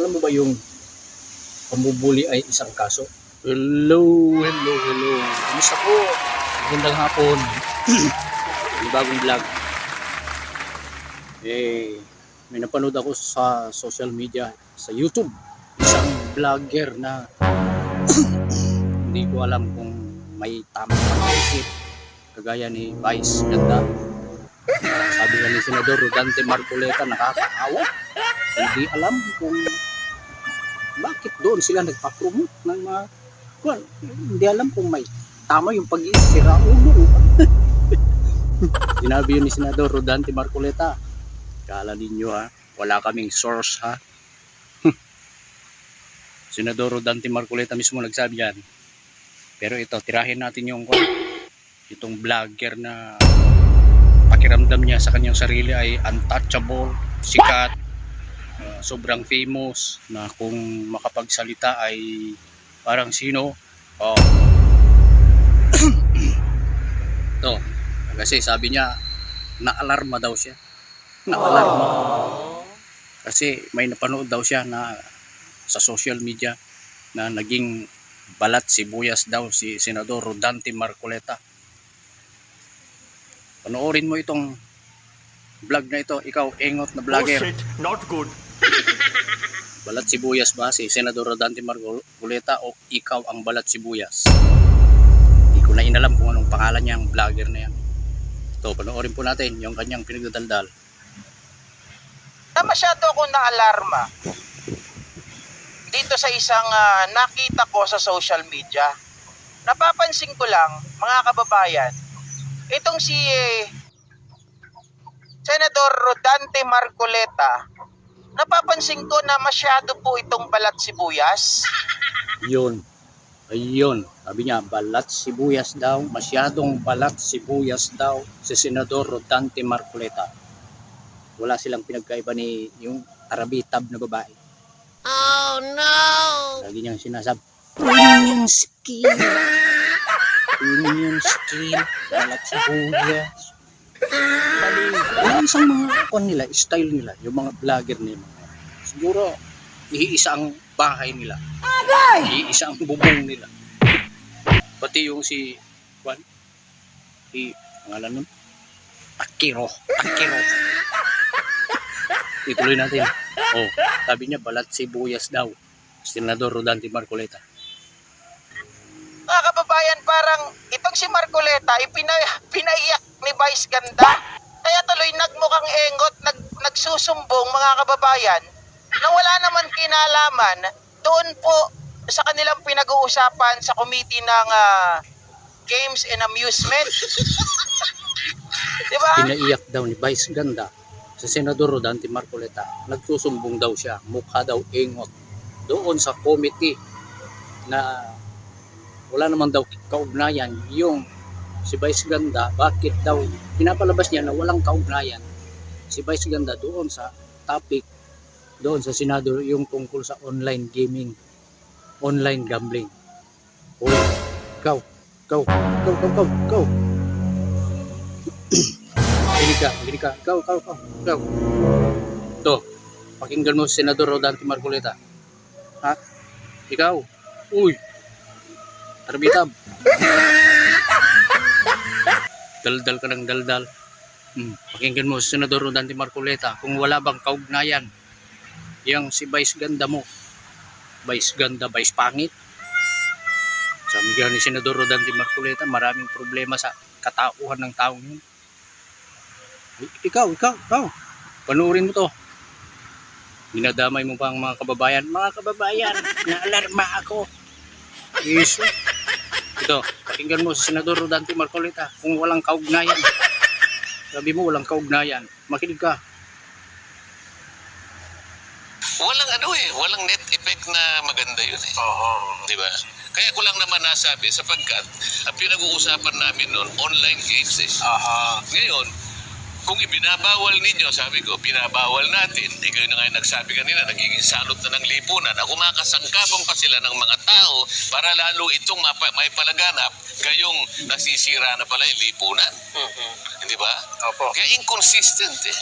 Alam mo ba yung pambubuli ay isang kaso? Hello, hello, hello. Kamusta po? Magandang hapon. May bagong vlog. Eh, may napanood ako sa social media, sa YouTube. Isang vlogger na hindi ko alam kung may tamang pag-isip. Kagaya ni Vice Ganda. Sabi nga ni Senador Rodante Marcoleta, nakakaawa. Hindi alam kung bakit doon sila nagpa-promote ng mga well, hindi alam kung may tama yung pag-iisira ulo. Sinabi yun ni Senador Rodante Marcoleta. Kala ninyo ha, wala kaming source ha. Senador Rodante Marcoleta mismo nagsabi yan. Pero ito, tirahin natin yung itong vlogger na pakiramdam niya sa kanyang sarili ay untouchable, sikat, sobrang famous na kung makapagsalita ay parang sino. Oh. to kasi sabi niya naalarma daw siya. Naalarma. Kasi may napanood daw siya na sa social media na naging balat sibuyas daw si Senador Rodante Marcoleta. Panoorin mo itong vlog na ito. Ikaw, engot na Oh vlogger. shit, not good. Balat sibuyas ba si Senador Rodante Marcoleta o ikaw ang balat sibuyas? Hindi ko na inalam kung anong pangalan niya ang vlogger na yan. Ito, panoorin po natin yung kanyang pinagdadaldal. na masyado ako na-alarma dito sa isang ah, nakita ko sa social media. Napapansin ko lang, mga kababayan, itong si eh, Senador Rodante Marcoleta, napapansin ko na masyado po itong balat sibuyas. Yun. Ayun. Sabi niya, balat sibuyas daw. Masyadong balat sibuyas daw si Senador Rodante Marcoleta. Wala silang pinagkaiba ni yung arabitab na babae. Oh no! Lagi niyang sinasabi, Premium skin. Premium skin. Balat sibuyas. Bali, yung isang mga kwan nila, style nila, yung mga vlogger nila. Siguro, iisa ang bahay nila. Iisa ang bubong nila. Pati yung si, kwan, si, pangalan nun? Akiro. Akiro. Ituloy natin. Oh, sabi niya, balat sibuyas daw. Senador Rodante Marcoleta. Parang itong si Marcoleta, ipina, pinaiyak ni Vice Ganda. Kaya tuloy nagmukhang engot, nag, nagsusumbong mga kababayan na wala naman kinalaman doon po sa kanilang pinag-uusapan sa committee ng ah, Games and Amusement. Di ba? Pinaiyak daw ni Vice Ganda sa Senador Rodante Marcoleta. Nagsusumbong daw siya, mukha daw ingot. Doon sa committee na wala naman daw kaugnayan yung si Vice Ganda, bakit daw pinapalabas niya na walang kaugnayan si Vice Ganda doon sa topic doon sa Senado yung tungkol sa online gaming online gambling Uy, ikaw ikaw ikaw ikaw ikaw ikaw Makinig ka, makinig ka. Ikaw, ikaw, ikaw, ikaw. Ito, pakinggan mo Senador Rodante Marcoleta. Ha? Ikaw. Uy. Tarbitab. Daldal ka ng daldal. Hmm. Pakinggan mo Senador Rodante Marcoleta kung wala bang kaugnayan yang si Vice Ganda mo. Vice Ganda, Vice Pangit. Sabi nga ni Senador Rodante Marcoleta, maraming problema sa katauhan ng taong yun. Ikaw, ikaw, ikaw. Panuorin mo to. Dinadamay mo pa ang mga kababayan. Mga kababayan, naalarma ako. Yes. Ito, pakinggan mo si Senador Rodante Marcoleta kung walang kaugnayan. Sabi mo walang kaugnayan. Makinig ka. walang ano eh, walang net effect na maganda yun eh. Di ba? Kaya ko lang naman nasabi sapagkat ang pinag-uusapan namin noon, online games eh. Ngayon, kung ibinabawal ninyo, sabi ko, binabawal natin. Eh, kayo na nga yung nagsabi kanina, nagiging salot na ng lipunan. Ako makasangkabang pa sila ng mga tao para lalo itong mapa, may palaganap, kayong nasisira na pala yung lipunan. Hindi ba? Opo. Kaya inconsistent eh.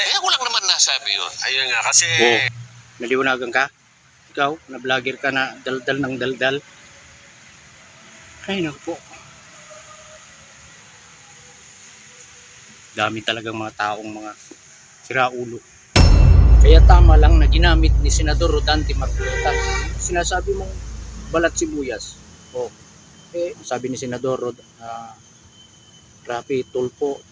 Eh, ako lang naman nasabi yun. Ayun nga, kasi Oh. Naliwanagan ka? Ikaw, na vlogger ka na daldal ng daldal. Ay, naku po. Dami talagang mga taong mga siraulo. Kaya tama lang na ginamit ni Senador Rodante Marcoleta. Sinasabi mong balat sibuyas. O, eh, sabi ni Senador Rod, ah, grabe, tulpo,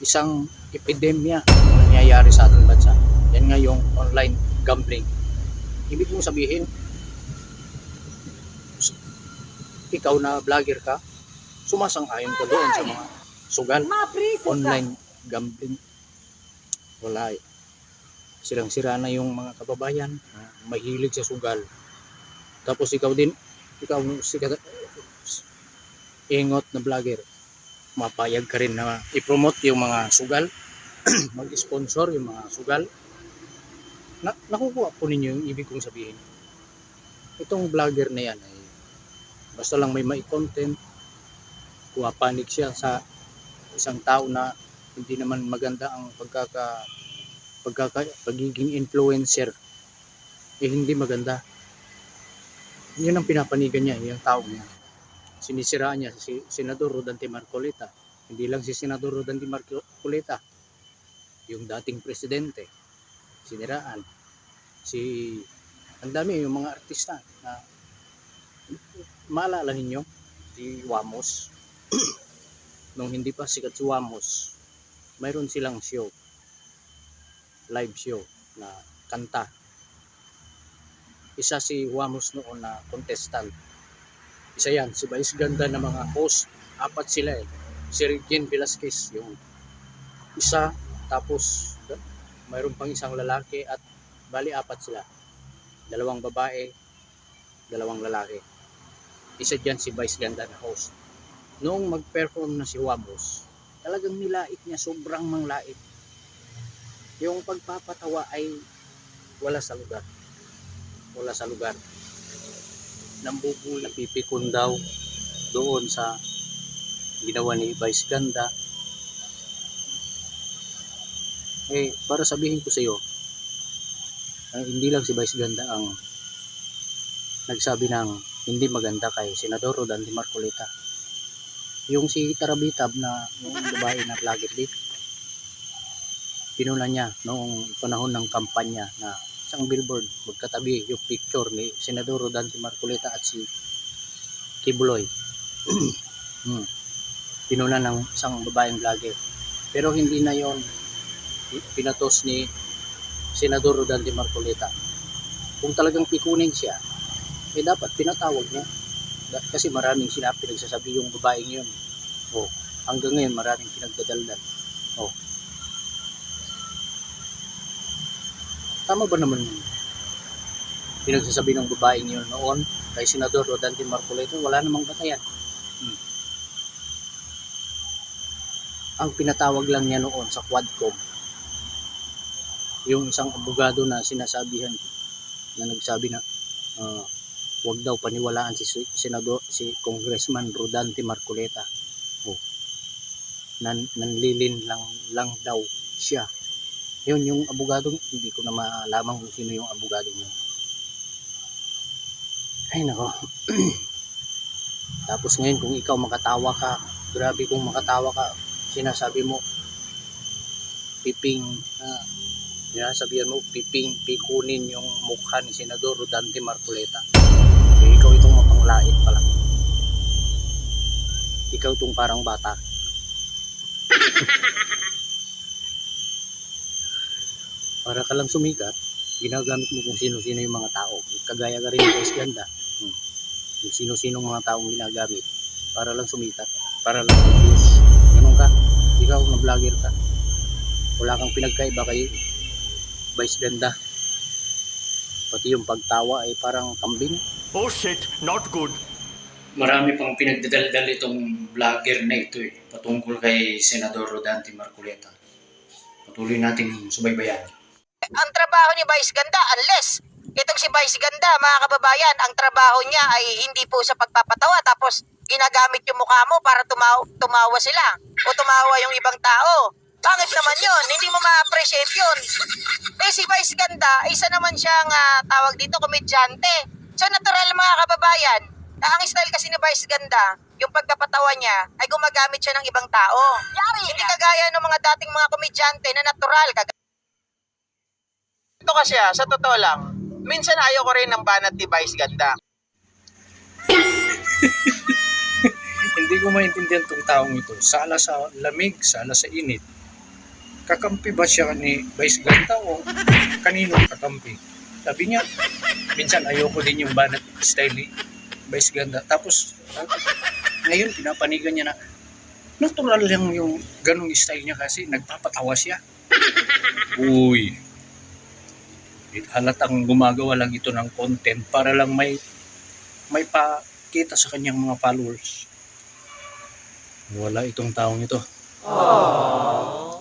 isang epidemya ang nangyayari sa ating bansa. Yan nga yung online gambling. Ibig mong sabihin, ikaw na vlogger ka, sumasang-ayon ka doon sa mga sugal, online gambling. Wala eh. Sirang-sira na yung mga kababayan, ah, mahilig sa sugal. Tapos ikaw din, ikaw sikat, ingot na vlogger, mapayag ka rin na i-promote yung mga sugal, mag-sponsor yung mga sugal. Na, nakukuha po ninyo yung ibig kong sabihin. Itong vlogger na yan ay basta lang may may content, kumapanig siya sa isang tao na hindi naman maganda ang pagkaka, pagkaka pagiging influencer. Eh hindi maganda. Yun ang pinapanigan niya, yung tao niya sinisiraan niya si Senador Rodante Marcoleta. Hindi lang si Senador Rodante Marcoleta, yung dating presidente, siniraan. Si, ang dami yung mga artista na maalala ninyo, si Wamos. Nung hindi pa sikat si Wamos, mayroon silang show, live show na kanta. Isa si Wamos noon na contestant isa yan, si Vice Ganda na mga host. Apat sila eh. Si Regine Velasquez yung isa. Tapos mayroon pang isang lalaki at bali apat sila. Dalawang babae, dalawang lalaki. Isa dyan si Vice Ganda na host. Noong mag-perform na si Wamos, talagang nilait niya, sobrang manglait. Yung pagpapatawa ay wala sa lugar. Wala sa lugar nambubul napipikon daw doon sa ginawa ni Vice Ganda eh para sabihin ko sa iyo eh, hindi lang si Vice Ganda ang nagsabi ng hindi maganda kay Senador Rodante Marcoleta yung si Tarabitab na yung babae na vlogger din pinuna niya noong panahon ng kampanya na isang billboard magkatabi yung picture ni Senador Rodante Marcoleta at si Kibuloy. hmm. Pinuna ng isang babaeng vlogger. Pero hindi na yon pinatos ni Senador Rodante Marcoleta. Kung talagang pikunin siya, eh dapat pinatawag niya. Kasi maraming sila pinagsasabi yung babaeng yun. Oh, hanggang ngayon maraming pinagdadaldan. Oh, tama ba naman yun? Pinagsasabi ng babaeng yun noon kay Senador Rodante Marcoleta, wala namang batayan. Hmm. Ang pinatawag lang niya noon sa Quadcom, yung isang abogado na sinasabihan na nagsabi na uh, wag daw paniwalaan si Senador si Congressman Rodante Marcoleta. Oh. Nan, nanlilin lang lang daw siya. Yun yung abogado hindi ko na malaman kung sino yung abogado yun. Ay nako. Tapos ngayon kung ikaw makatawa ka grabe kung makatawa ka sinasabi mo piping ah, sinasabihan mo piping pikunin yung mukha ni Senador Rodante Marcoleta eh, ikaw itong mapanglait pala ikaw itong parang bata para ka lang sumikat, ginagamit mo kung sino-sino yung mga tao. Kagaya ka rin ng ganda. Hmm. Kung sino-sino mga taong ginagamit para lang sumikat, para lang mag-views. Ganun ka, ikaw na vlogger ka. Wala kang pinagkaiba kay Vice Ganda. Pati yung pagtawa ay parang kambing. Oh shit, not good. Marami pang pinagdadaldal itong vlogger na ito eh, patungkol kay Senador Rodante Marcoleta. Patuloy nating subaybayan. ang trabaho ni Vice Ganda unless itong si Vice Ganda, mga kababayan, ang trabaho niya ay hindi po sa pagpapatawa tapos ginagamit yung mukha mo para tumaw tumawa sila o tumawa yung ibang tao. Pangit naman yun. Hindi mo ma-appreciate yun. Eh, si Vice Ganda, isa naman siyang ah, tawag dito, komedyante. So, natural mga kababayan, na ang style kasi ni Vice Ganda, yung pagkapatawa niya, ay gumagamit siya ng ibang tao. Hindi kagaya ng mga dating mga komedyante na natural. Kag- ito kasi ah, sa totoo lang, minsan ayaw ko rin ng banat ni Vice Ganda. Hindi ko maintindihan tong taong ito. Sala sa lamig, sala sa init. Kakampi ba siya ni Vice Ganda o kanino kakampi? Sabi niya, minsan ayoko din yung banat style ni Vice Ganda. Tapos, ngayon pinapanigan niya na natural lang yung ganong style niya kasi nagpapatawa siya. Uy, halatang gumagawa lang ito ng content para lang may may pakita sa kanyang mga followers. Wala itong taong ito.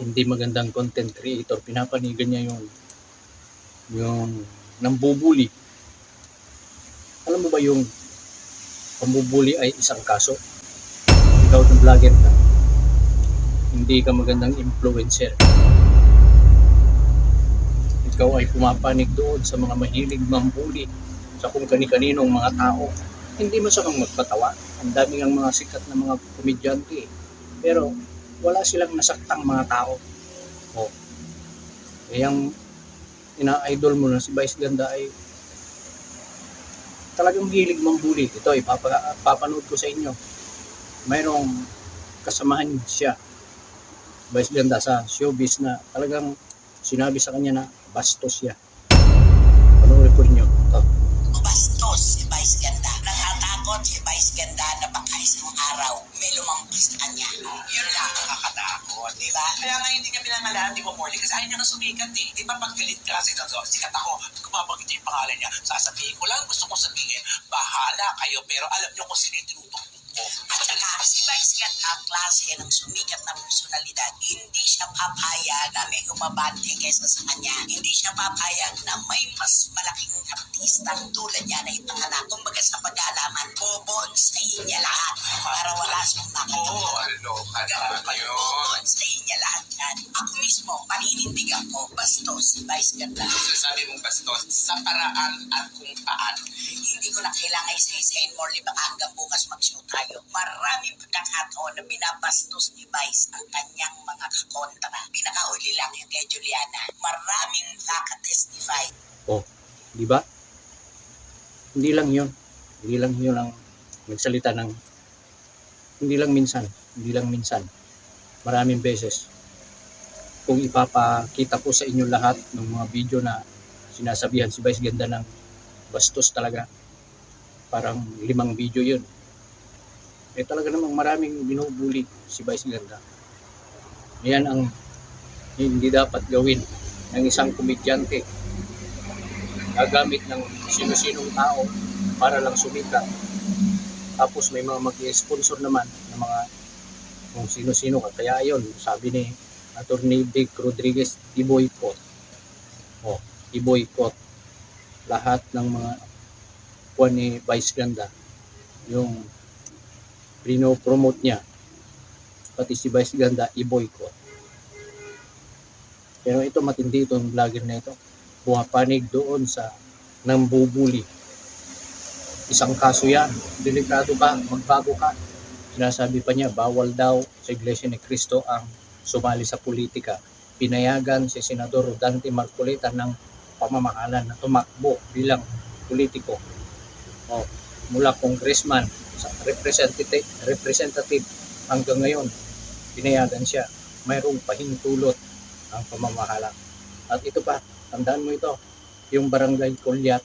Hindi magandang content creator. Pinapanigan niya yung yung nambubuli. Alam mo ba yung pambubuli ay isang kaso? Ikaw ng vlogger ka. Hindi ka magandang influencer. Ikaw ay pumapanig doon sa mga mahilig mambuli sa kung kani-kaninong mga tao. Hindi masamang magpatawa. Ang dami ng mga sikat na mga komedyante. Pero wala silang nasaktang mga tao. O. Ang ina-idol mo na si Vice Ganda ay talagang hilig mambuli. Ito ay papa, papanood ko sa inyo. Mayroong kasamahan siya. Vice Ganda sa showbiz na talagang sinabi sa kanya na bastos siya. Morley? Kasi ayaw niya na sumikat eh. Di ba pag galit ka ito, sikat ako, kung mabagit yung pangalan niya, sasabihin ko lang, gusto ko sabihin, bahala kayo, pero alam niyo kung sino yung si Vice ang klase ng sumikat na personalidad. Hindi siya papayag na may umabante kaysa sa kanya. Hindi siya papayag na may mas malaking artistang tulad niya na ipanganak. Kumbaga sa pag-aalaman, bobonsayin niya lahat para wala siyang makita. Oo, ano ka Ganun naman yun. bobonsayin niya lahat yan. Ako mismo, paninindig ako, bastos si Vice Ganda. Sasabi mong bastos sa paraan at kung paano. Hindi ko na kailangan isa-isahin more baka hanggang bukas mag-show tayo. Maraming pagkakataon na binabastos ni Vice ang kanyang mga kakontra. Pinakauli lang yung kay Juliana. Maraming nakatestify. Oh, di ba? Hindi lang yun. Hindi lang yun ang nagsalita ng hindi lang minsan, hindi lang minsan. Maraming beses. Kung ipapakita ko sa inyo lahat ng mga video na sinasabihan si Vice Ganda ng bastos talaga. Parang limang video yun. Eh talaga namang maraming binubuli si Vice Ganda. Yan ang hindi dapat gawin ng isang komedyante gagamit ng sino-sinong tao para lang sumikat. Tapos may mga mag-sponsor naman ng mga kung sino-sino ka. Kaya ayun, sabi ni Attorney Vic Rodriguez, i-boycott. O, i-boycott lahat ng mga kuha ni Vice Ganda. Yung pino-promote niya. Pati si Vice Ganda, i-boycott. Pero ito, matindi itong vlogger na ito bumapanig doon sa nambubuli. Isang kaso yan. Delikado ka, magbago ka. Sinasabi pa niya, bawal daw sa Iglesia ni Cristo ang sumali sa politika. Pinayagan si Senador Dante Marcoleta ng pamamahalan na tumakbo bilang politiko. O, mula congressman representative, representative hanggang ngayon, pinayagan siya. Mayroong pahintulot ang pamamahala. At ito pa, tandaan mo ito, yung barangay Kulyat,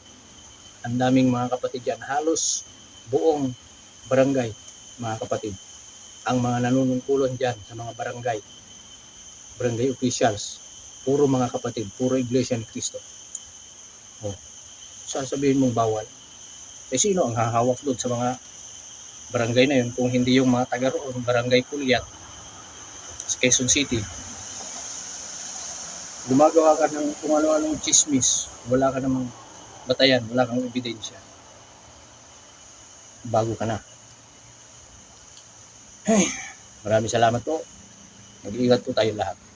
ang daming mga kapatid yan, halos buong barangay, mga kapatid. Ang mga nanunungkulan dyan sa mga barangay, barangay officials, puro mga kapatid, puro Iglesia ni Cristo. Oh, sasabihin mong bawal. Eh sino ang hahawak doon sa mga barangay na yun kung hindi yung mga taga roon, barangay Kulyat, sa Quezon City, gumagawa ka ng kung ano-anong chismis, wala ka namang batayan, wala kang ebidensya. Bago ka na. Hey, maraming salamat po. Mag-iingat po tayo lahat.